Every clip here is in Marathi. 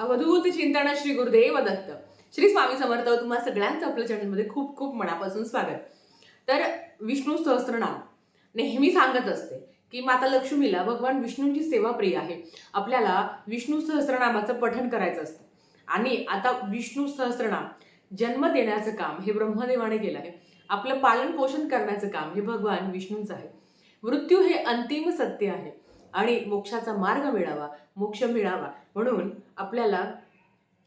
अवधूत चिंतन श्री गुरुदेव दत्त. श्री स्वामी समर्थ तुम्हा सगळ्यांचं आपल्या चॅनलमध्ये खूप खूप मनापासून स्वागत. तर विष्णू सहस्रनाम नेहमी सांगत असते की माता लक्ष्मीला भगवान विष्णूंची सेवा प्रिय आहे. आपल्याला विष्णू सहस्रनामाचं पठण करायचं असतं. आणि आता विष्णू सहस्रनाम जन्म देण्याचं काम हे ब्रह्मदेवाने केलं आहे. आपलं पालन पोषण करण्याचं काम हे भगवान विष्णूंचं आहे. मृत्यू हे अंतिम सत्य आहे. आणि मोक्षाचा मार्ग मिळावा मोक्ष मिळावा. म्हणून आपल्याला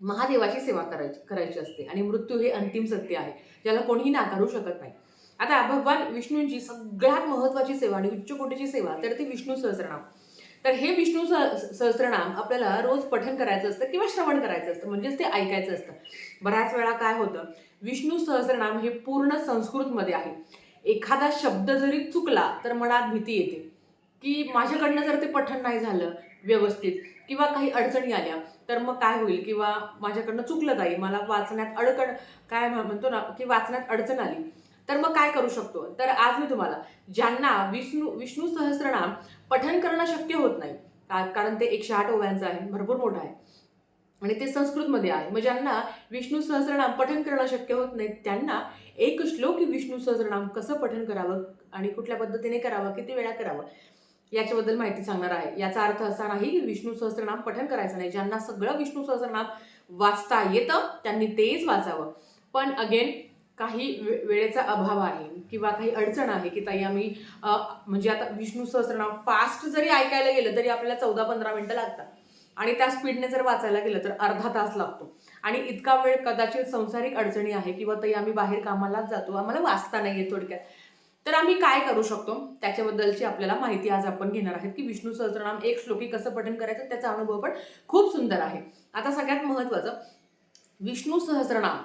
महादेवाची सेवा करायची करायची असते. आणि मृत्यू हे अंतिम सत्य आहे. ज्याला कोणीही नाकारू शकत नाही. आता भगवान विष्णूंची सगळ्यात महत्वाची सेवा आणि उच्च कोटीची सेवा तर ती विष्णू सहस्रनाम. तर हे विष्णू सह- सहस्रनाम आपल्याला रोज पठन करायचं असतं किंवा श्रवण करायचं असतं म्हणजेच ते ऐकायचं असतं. बऱ्याच वेळा काय होतं विष्णू सहस्रनाम हे पूर्ण संस्कृतमध्ये आहे. एखादा शब्द जरी चुकला तर मनात भीती येते. की माझ्याकडनं जर ते पठण नाही झालं व्यवस्थित किंवा काही अडचणी आल्या तर मग काय होईल? किंवा माझ्याकडनं चुकलं जाईल मला वाचण्यात अडकण काय म्हणतो ना की वाचण्यात अडचण आली तर मग काय करू शकतो? तर आज मी तुम्हाला ज्यांना विष्णू विष्णू सहस्रनाम पठण करणं शक्य होत नाही का- कारण ते एकशे आठ ओव्यांचं आहे भरपूर मोठं आहे आणि ते संस्कृतमध्ये आहे मग ज्यांना विष्णू सहस्रनाम पठण करणं शक्य होत नाही त्यांना एक श्लोक विष्णू सहस्रनाम कसं पठण करावं आणि कुठल्या पद्धतीने करावं किती वेळा करावं याच्याबद्दल माहिती सांगणार आहे. याचा अर्थ असा नाही की विष्णू सहस्रनाम पठन करायचं नाही. ज्यांना सगळं विष्णू सहस्रनाम वाचता येतं त्यांनी तेच वाचावं. पण अगेन काही वे- वेळेचा अभाव आहे किंवा काही अडचण आहे की ताई आम्ही म्हणजे आता विष्णू सहस्रनाम फास्ट जरी ऐकायला गेलं तरी आपल्याला चौदा पंधरा मिनटं लागतात. आणि त्या स्पीडने जर वाचायला गेलं तर अर्धा तास लागतो. आणि इतका वेळ कदाचित संसारिक अडचणी आहे किंवा ताई आम्ही बाहेर कामालाच जातो आम्हाला वाचता नाही येत थोडक्यात. तर आम्ही काय करू शकतो? त्याच्याबद्दलची आपल्याला माहिती आज आपण घेणार आहेत की विष्णू सहस्रनाम एक श्लोकी कसं पठण करायचं त्याचा अनुभव पण खूप सुंदर आहे. आता सगळ्यात महत्वाचं विष्णू सहस्रनाम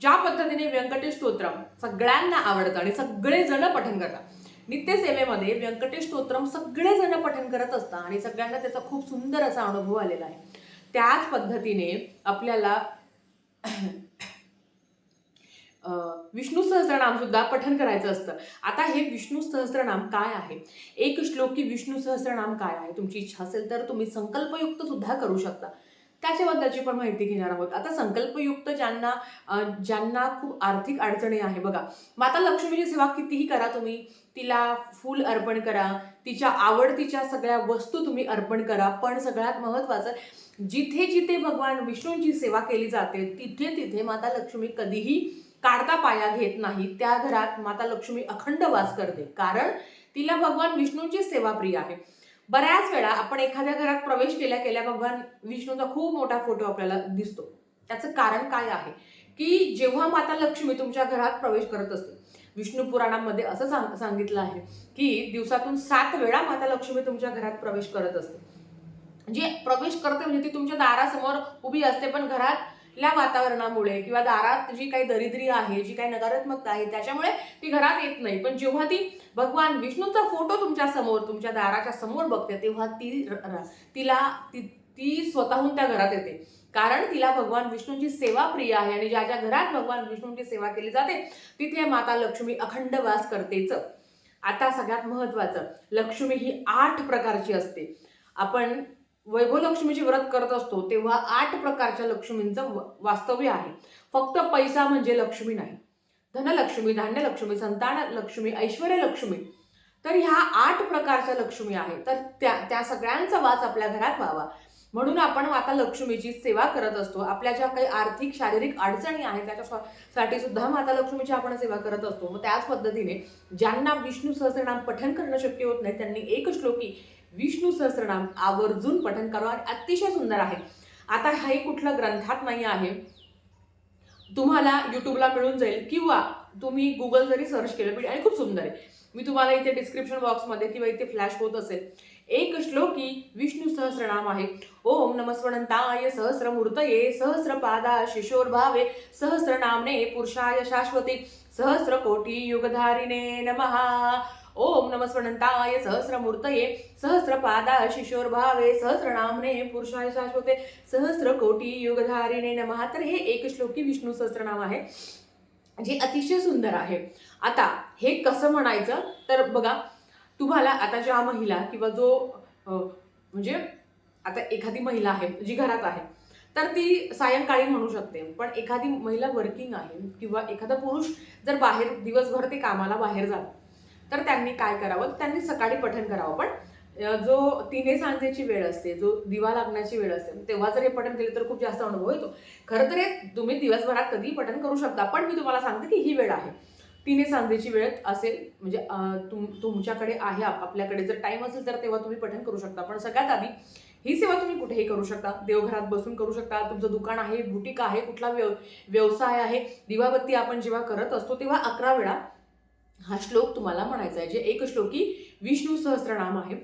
ज्या पद्धतीने व्यंकटेश स्तोत्रम सगळ्यांना आवडतं आणि सगळेजण पठण करतात. नित्यसेवेमध्ये व्यंकटेश स्तोत्रम सगळेजण पठण करत असतात आणि सगळ्यांना त्याचा खूप सुंदर असा अनुभव आलेला आहे. त्याच पद्धतीने आपल्याला विष्णू सहस्रनाम सुद्धा पठन करायचं असतं. आता हे विष्णू सहस्रनाम काय आहे? एक श्लोकी विष्णू सहस्रनाम काय आहे? तुमची इच्छा असेल तर तुम्ही संकल्पयुक्त सुद्धा करू शकता. त्याच्याबद्दलची पण माहिती घेणार आहोत. आता संकल्पयुक्त ज्यांना ज्यांना खूप आर्थिक अडचणी आहे बघा. माता लक्ष्मीची सेवा कितीही करा तुम्ही तिला फूल अर्पण करा तिच्या आवडतीच्या सगळ्या वस्तू तुम्ही अर्पण करा पण सगळ्यात महत्त्वाचं जिथे जिथे भगवान विष्णूंची सेवा केली जाते तिथे तिथे माता लक्ष्मी कधीही काढता पाया घेत नाही त्या घरात माता लक्ष्मी अखंड वास करते. कारण तिला भगवान विष्णूंची सेवा प्रिय आहे. बऱ्याच वेळा आपण एखाद्या घरात प्रवेश केल्या केल्या भगवान विष्णूचा खूप मोठा फोटो आपल्याला दिसतो. त्याचं कारण काय आहे? की जेव्हा माता लक्ष्मी तुमच्या घरात प्रवेश करत असते विष्णू पुराणामध्ये असं सांग सांगितलं आहे की दिवसातून सात वेळा माता लक्ष्मी तुमच्या घरात प्रवेश करत असते. जे प्रवेश करते म्हणजे ती तुमच्या दारासमोर उभी असते पण घरात या वातावरणामुळे किंवा दारात जी काही दरिद्री आहे जी काही नकारात्मकता आहे त्याच्यामुळे ती घरात येत नाही. पण जेव्हा ती भगवान विष्णूचा फोटो तुमच्यासमोर तुमच्या दाराच्या समोर बघते तेव्हा ती र- तिला ती ती स्वतःहून त्या घरात येते. कारण तिला भगवान विष्णूंची सेवा प्रिय आहे आणि ज्या ज्या घरात भगवान विष्णूंची सेवा केली जाते तिथे माता लक्ष्मी अखंड वास करतेच. आता सगळ्यात महत्वाचं लक्ष्मी ही आठ प्रकारची असते. आपण वैभवलक्ष्मीचे व्रत करत असतो तेव्हा आठ प्रकारच्या लक्ष्मींचं वास्तव्य आहे. फक्त पैसा म्हणजे लक्ष्मी नाही. धनलक्ष्मी धान्यलक्ष्मी संतान लक्ष्मी ऐश्वर्य लक्ष्मी तर ह्या आठ प्रकारच्या लक्ष्मी आहेत. तर त्या त्या सगळ्यांचा वास आपल्या घरात व्हावा. म्हणून आपण माता लक्ष्मीची सेवा करत असतो. आपल्या ज्या काही आर्थिक शारीरिक अडचणी आहेत त्याच्यासाठी सुद्धा माता लक्ष्मीची आपण सेवा करत असतो. मग त्याच पद्धतीने ज्यांना विष्णू सहस्रनाम पठण करणं शक्य होत नाही त्यांनी एक श्लोकी विष्णू सहस्रनाम आवर्जून पठन करावं आणि अतिशय सुंदर आहे. आता हे कुठलं ग्रंथात नाही आहे. तुम्हाला यूट्यूबला मिळून जाईल किंवा तुम्ही गुगल जरी सर्च केलं पण आणि खूप सुंदर आहे. मी तुम्हाला इथे डिस्क्रिप्शन बॉक्समध्ये किंवा इथे फ्लॅश होत असेल. एक श्लोकी विष्णू सहस्रनाम आहे. ओम नमस्वनंताय सहस्रमूर्तये सहस्रपादा शिशोर्भावे सहस्रनामने पुरुषाय शाश्वती. सहस्रकोटी युगधारिणे नमः. ओम नमस्वनंताय सहस्रमूर्तये सहस्रपादा शिशोर्भावे सहस्रनामने पुरुषाय शाश्वते सहस्रकोटी युगधारिणे नमः. तर हे एक श्लोकी विष्णू सहस्रनाम आहे जे अतिशय सुंदर आहे. आता हे कसं म्हणायचं? तर बघा तुम्हाला आता ज्या महिला किंवा जो म्हणजे आता एखादी महिला आहे जी घरात आहे तर ती सायंकाळी म्हणू शकते. पण एखादी महिला वर्किंग आहे किंवा एखादा पुरुष जर बाहेर दिवसभर ते कामाला बाहेर जातात तर त्यांनी काय करावं? त्यांनी सकाळी पठण करावं. पण जो तिने सांजेची वेळ असते जो दिवा लागण्याची वेळ असते तेव्हा जर हे पठण केले तर खूप जास्त अनुभव येतो. खरं तर हे तुम्ही दिवसभरात कधीही पठण करू शकता पण मी तुम्हाला सांगते की ही वेळ आहे. तिने सांजेची वेळ असेल म्हणजे तुम तुमच्याकडे आहे आपल्याकडे जर टाईम असेल तर तेव्हा तुम्ही पठण करू शकता. पण सगळ्यात आधी ही सेवा तुम्ही कुठेही करू शकता. देवघरात बसून करू शकता. तुमचं दुकान आहे बुटीक आहे कुठला व्यव व्यवसाय आहे दिवाबत्ती आपण जेव्हा करत असतो तेव्हा अकरा वेळा हा श्लोक तुम्हाला म्हणायचा आहे जे एक श्लोकी विष्णू सहस्रनाम आहे.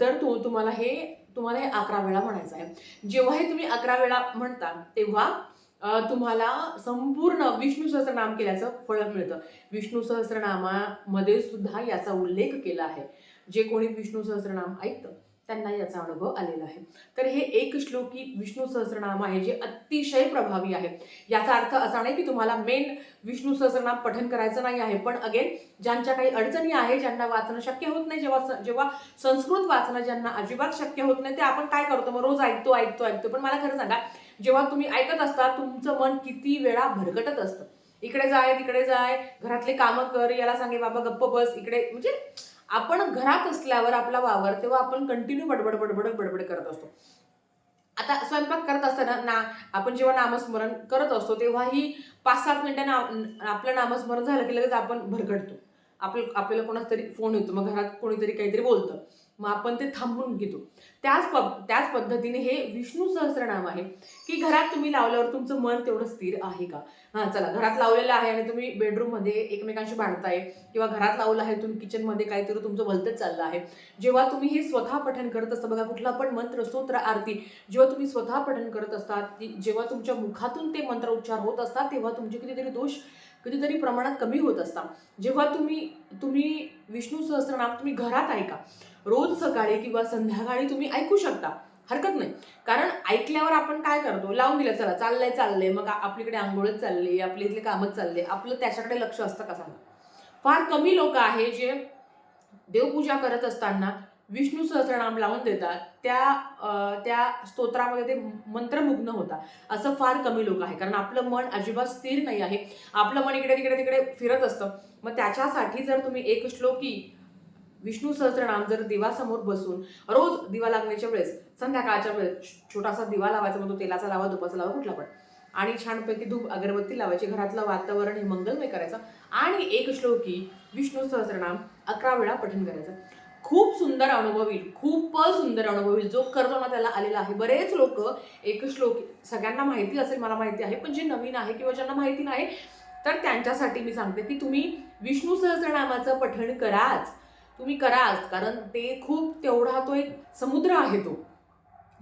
तर तो तुम्हाला हे तुम्हाला हे अकरा वेळा म्हणायचं आहे. जेव्हा हे तुम्ही अकरा वेळा म्हणता तेव्हा तुम्हाला संपूर्ण विष्णू सहस्रनाम केल्याचं फळ मिळतं. विष्णू सहस्रनामामध्ये सुद्धा याचा उल्लेख केला आहे. जे कोणी विष्णू सहस्रनाम ऐकतं त्यांना याचा अनुभव आलेला आहे. तर हे एक श्लोकी विष्णू सहस्रनाम आहे जे अतिशय प्रभावी आहे. याचा अर्थ असा नाही की तुम्हाला मेन विष्णू सहस्रनाम पठन करायचं नाही आहे पण अगेन ज्यांच्या काही अडचणी आहे ज्यांना वाचणं शक्य होत नाही जेव्हा स- जेव्हा संस्कृत वाचणं ज्यांना अजिबात शक्य होत नाही ते आपण काय करतो? मग रोज ऐकतो ऐकतो ऐकतो. पण मला खरं सांगा जेव्हा तुम्ही ऐकत असता तुमचं मन किती वेळा भरकटत असतं. इकडे जाय तिकडे जाय घरातले कामं कर याला सांगे बाबा गप्प बस. इकडे म्हणजे आपण घरात असल्यावर आपला वावर तेव्हा आपण कंटिन्यू बडबड बडबड बडबड करत असतो. आता स्वयंपाक करत असताना ना आपण जेव्हा नामस्मरण करत असतो तेव्हाही पाच सात मिनिटं ना आपलं नामस्मरण झालं की लगेच आपण भरकटतो. आपलं आपल्याला कोणाचा तरी फोन येतो मग घरात कोणीतरी काहीतरी बोलतं. मग आपण ते थांबून घेतो. त्याच प त्याच पद्धतीने हे विष्णू सहस्रनाम आहे की घरात तुम्ही लावल्यावर तुमचं मन तेवढं स्थिर आहे का? हां चला घरात लावलेलं आहे आणि तुम्ही बेडरूममध्ये एकमेकांशी भांडताय किंवा घरात लावलं आहे तुम्ही किचनमध्ये काहीतरी तुमचं भलतंच चाललं आहे. जेव्हा तुम्ही हे स्वतः पठण करत असता बघा कुठला पण मंत्र स्तोत्र आरती जेव्हा तुम्ही स्वतः पठण करत असतात जेव्हा तुमच्या मुखातून ते मंत्र उच्चार होत असतात तेव्हा तुमचे कितीतरी दोष कितीतरी प्रमाणात कमी होत असतात जेव्हा तुम्ही तुम्ही विष्णू सहस्रनाम तुम्ही घरात ऐका रोज सकाळी किंवा संध्याकाळी तुम्ही ऐकू शकता. हरकत नाही. कारण ऐकल्यावर आपण काय करतो? लावून दिलं चला चाललंय चाललंय. मग आपलीकडे आंघोळच चालली आपले इथले कामच चालले. आपलं त्याच्याकडे लक्ष असतं का सांगा फार कमी लोक आहे जे देवपूजा करत असताना विष्णू सहस्रनाम लावून देतात त्या त्या स्तोत्रामध्ये ते मंत्रमुग्न होतात. असं फार कमी लोक आहे कारण आपलं मन अजिबात स्थिर नाही आहे. आपलं मन इकडे तिकडे तिकडे फिरत असतं. मग त्याच्यासाठी जर तुम्ही एक श्लोकी विष्णू सहस्रनाम जर दिवासमोर बसून रोज दिवा लागण्याच्या वेळेस संध्याकाळच्या वेळेस छोटासा दिवा लावायचा मग तो तेलाचा लावा तुपाचा लावा कुठला पण. आणि छानपैकी धूप अगरबत्ती लावायची घरातलं वातावरण हे मंगलमय करायचं. आणि एक श्लोकी विष्णू सहस्रनाम अकरा वेळा पठण करायचं. खूप सुंदर अनुभव येईल खूपच सुंदर अनुभव येईल. जो करतो ना त्याला आलेला आहे. बरेच लोक एक श्लोक सगळ्यांना माहिती असेल मला माहिती आहे पण जे नवीन आहे किंवा ज्यांना माहिती नाही तर त्यांच्यासाठी मी सांगते की तुम्ही विष्णू सहस्रनामाचं पठण कराच. तुम्ही कराच कारण ते खूप तेवढा तो एक समुद्र आहे तो.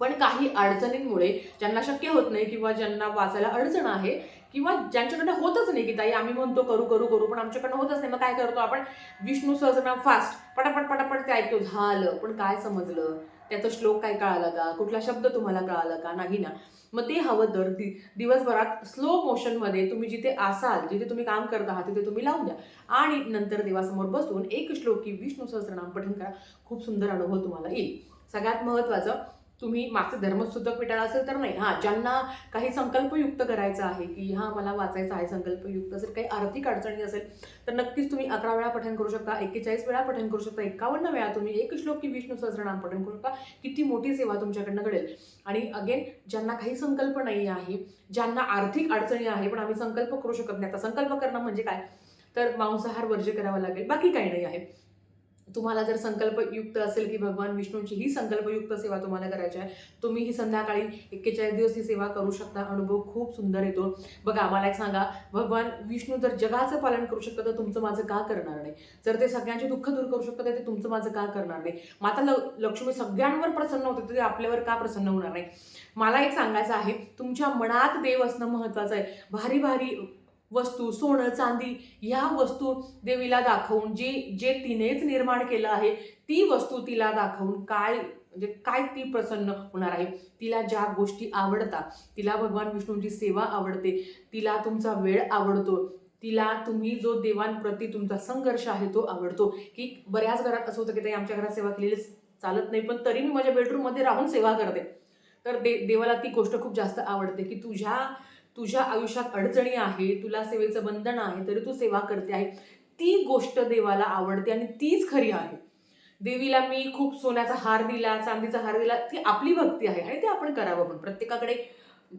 पण काही अडचणींमुळे ज्यांना शक्य होत नाही किंवा ज्यांना वाचायला अडचण आहे किंवा ज्यांच्याकडनं होतच नाही की ताई आम्ही म्हणतो करू करू करू पण आमच्याकडनं होतच नाही. मग काय करतो आपण? विष्णू सहस्रनाम फास्ट पटापट पटापट ते ऐकतो. झालं. पण काय समजलं? त्याचा श्लोक काय कळाला का? कुठला शब्द तुम्हाला कळाला का? नाही ना. मग ते हवं तर दि दिवसभरात स्लो मोशनमध्ये तुम्ही जिथे असाल जिथे तुम्ही काम करत आहात तिथे तुम्ही लावून द्या. आणि नंतर देवासमोर बसून एक श्लोकी विष्णू सहस्रनाम पठण करा. खूप सुंदर अनुभव तुम्हाला येईल. सगळ्यात महत्त्वाचं तुम्ही मागचं धर्मसुद्धा पिटाळा असेल तर नाही. हां ज्यांना काही संकल्पयुक्त करायचं आहे की हां मला वाचायचं आहे संकल्पयुक्त असेल काही आर्थिक अडचणी असेल तर नक्कीच तुम्ही अकरा वेळा पठण करू शकता एक्केचाळीस वेळा पठण करू शकता एकावन्न वेळा तुम्ही एक श्लोक की विष्णू सहस्रनाम पठण करू शकता. किती मोठी सेवा तुमच्याकडनं घडेल. आणि अगेन ज्यांना काही संकल्प नाही आहे ज्यांना आर्थिक अडचणी आहे पण आम्ही संकल्प करू शकत नाही. आता संकल्प करणं म्हणजे काय? तर मांसाहार वर्ज्य करावा लागेल बाकी काही नाही आहे. तुम्हाला जर संकल्पयुक्त असेल की भगवान विष्णूंची ही संकल्पयुक्त सेवा तुम्हाला करायची आहे तुम्ही ही संध्याकाळी एक्केचाळीस दिवस ही सेवा करू शकता. अनुभव खूप सुंदर येतो. बघा मला एक सांगा भगवान विष्णू जर जगाचं पालन करू शकतं तर तुमचं माझं का करणार नाही? जर ते सगळ्यांचे दुःख दूर करू शकतं तर ते तुमचं माझं का करणार नाही? माता ल लक्ष्मी सगळ्यांवर प्रसन्न होते तर ते आपल्यावर का प्रसन्न होणार नाही? मला एक सांगायचं आहे तुमच्या मनात देव असणं महत्त्वाचं आहे. भारी भारी वस्तू सोनं चांदी ह्या वस्तू देवीला दाखवून जी जे तिनेच निर्माण केलं आहे ती वस्तू तिला दाखवून काय म्हणजे काय ती प्रसन्न होणार आहे? तिला ज्या गोष्टी आवडतात तिला भगवान विष्णूंची सेवा आवडते तिला तुमचा वेळ आवडतो तिला तुम्ही जो देवांप्रती तुमचा संघर्ष आहे तो आवडतो. की बऱ्याच घरात असं होतं की ते आमच्या घरात सेवा केलेली चालत नाही पण तरी मी माझ्या बेडरूममध्ये राहून सेवा करते. तर दे देवाला ती गोष्ट खूप जास्त आवडते की तुझ्या तुझ्या आयुष्यात अडचणी आहे तुला सेवेचं बंधन आहे तरी तू सेवा करते आहे. ती गोष्ट देवाला आवडते आणि तीच खरी आहे. देवीला मी खूप सोन्याचा हार दिला चांदीचा हार दिला ती आपली भक्ती आहे आणि ते आपण करावं पण प्रत्येकाकडे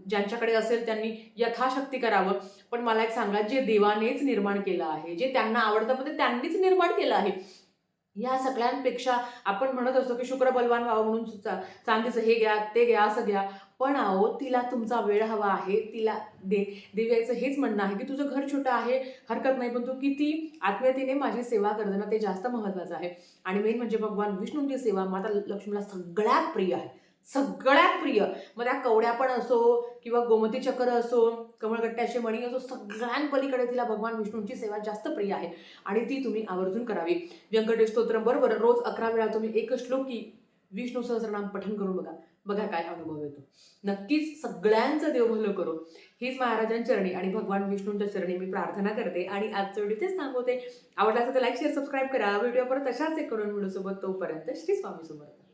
ज्यांच्याकडे असेल त्यांनी यथाशक्ती करावं. पण मला एक सांगा जे देवानेच निर्माण केलं आहे जे त्यांना आवडतं पण ते त्यांनीच निर्माण केलं आहे. या सगळ्यांपेक्षा आपण म्हणत असतो की शुक्र बलवान व्हावं म्हणून चांदीचं हे घ्या ते घ्या असं घ्या. पण आहो तिला तुमचा वेळ हवा आहे तिला दे देवाचं हेच म्हणणं आहे की तुझं घर छोटं आहे हरकत नाही पण तू किती आत्मीयतेने माझी सेवा करताना ते जास्त महत्त्वाचं आहे. आणि मेन म्हणजे भगवान विष्णूंची सेवा माता लक्ष्मीला सगळ्यात प्रिय आहे. सगळ्यात प्रिय. मग त्या कवड्या पण असो किंवा गोमती चक्र असो कमळगट्ट्याचे मणी असो सगळ्यांपलीकडे तिला भगवान विष्णूंची सेवा जास्त प्रिय आहे. आणि ती तुम्ही आवर्जून करावी. व्यंकटेश स्तोत्रम बरोबर रोज अकरा वेळा तुम्ही एक श्लोकी विष्णू सहस्रनाम पठण करून बघा. बघा काय अनुभव येतो. नक्कीच सगळ्यांचं देव भलं करो. हीच महाराजांच्या चरणी आणि भगवान विष्णूंच्या चरणी मी प्रार्थना करते आणि आजचं व्हिडिओ तेच थांबवते. आवडला असेल तर लाईक शेअर सबस्क्राईब करा. व्हिडिओ परत तशाच एक करून व्हिडिओ सोबत तोपर्यंत श्री स्वामी समर्थ